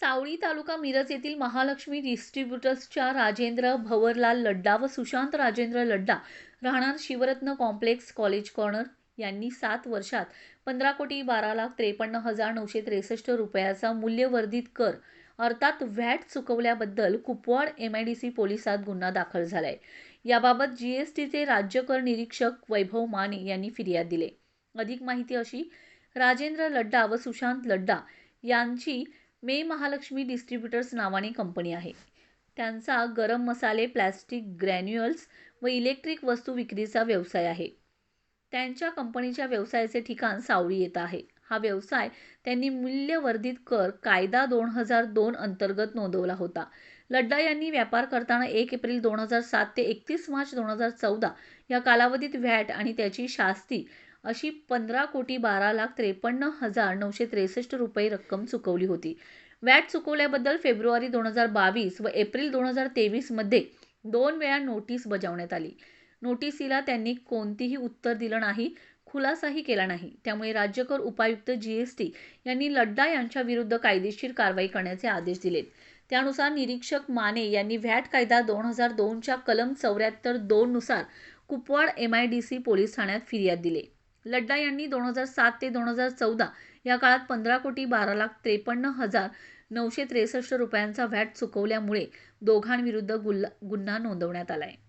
सावळी तालुका मिरज येथील महालक्ष्मी डिस्ट्रीब्युटर्सच्या राजेंद्र भवरलाल लड्डा व सुशांत राजेंद्र लड्डा राहणार शिवरत्न कॉम्प्लेक्स कॉलेज कॉर्नर यांनी सात वर्षात पंधरा कोटी बारा लाख त्रेपन्न हजार नऊशे त्रेसष्ट रुपयाचा मूल्यवर्धित कर अर्थात VAT चुकवल्याबद्दल Kupwad M I D C पोलिसात गुन्हा दाखल झालाय. याबाबत जी एस टीचे राज्य कर निरीक्षक वैभव माने यांनी फिर्याद दिली. अधिक माहिती अशी राजेंद्र लड्डा व सुशांत लड्डा यांची मे महालक्ष्मी डिस्ट्रीब्युटर्स नावाने कंपनी आहे. त्यांचा गरम मसाले प्लॅस्टिक ग्रॅन्युअल्स व इलेक्ट्रिक वस्तू विक्रीचा व्यवसाय आहे. त्यांच्या कंपनीच्या व्यवसायाचे ठिकाण सावळी येत आहे. हा व्यवसाय त्यांनी मूल्यवर्धित कर कायदा दोन हजार दोन अंतर्गत नोंदवला होता. लड्डा यांनी व्यापार करताना एक एप्रिल दोन हजार सात ते एकतीस मार्च दोन हजार चौदा या कालावधीत व्हॅट आणि त्याची शास्ती अशी पंधरा कोटी बारा लाख त्रेपन्न हजार नऊशे त्रेसष्ट रुपये रक्कम चुकवली होती. वॅट चुकवल्याबद्दल फेब्रुवारी दोन हजार बावीस व एप्रिल दोन हजार तेवीसमध्ये दोन वेळा नोटीस बजावण्यात आली. नोटिसीला त्यांनी कोणतीही उत्तर दिलं नाही खुलासाही केला नाही. त्यामुळे राज्यकर उपायुक्त जी एस टी यांनी लड्डा यांच्या विरुद्ध कायदेशीर कारवाई करण्याचे आदेश दिलेत त्यानुसार निरीक्षक माने यांनी व्हॅट कायदा दोन हजार दोनच्या कलम चौऱ्याहत्तर दोननुसार Kupwad M I D C police ठाण्यात फिर्याद दिली. लड्डा यांनी दोन हजार सात ते दोन हजार चौदा या काळात पंधरा कोटी बारा लाख त्रेपन्न हजार नऊशे त्रेसष्ट रुपयांचा व्हॅट चुकवल्यामुळे दोघांविरुद्ध गुल्ला गुन्हा नोंदवण्यात आला आहे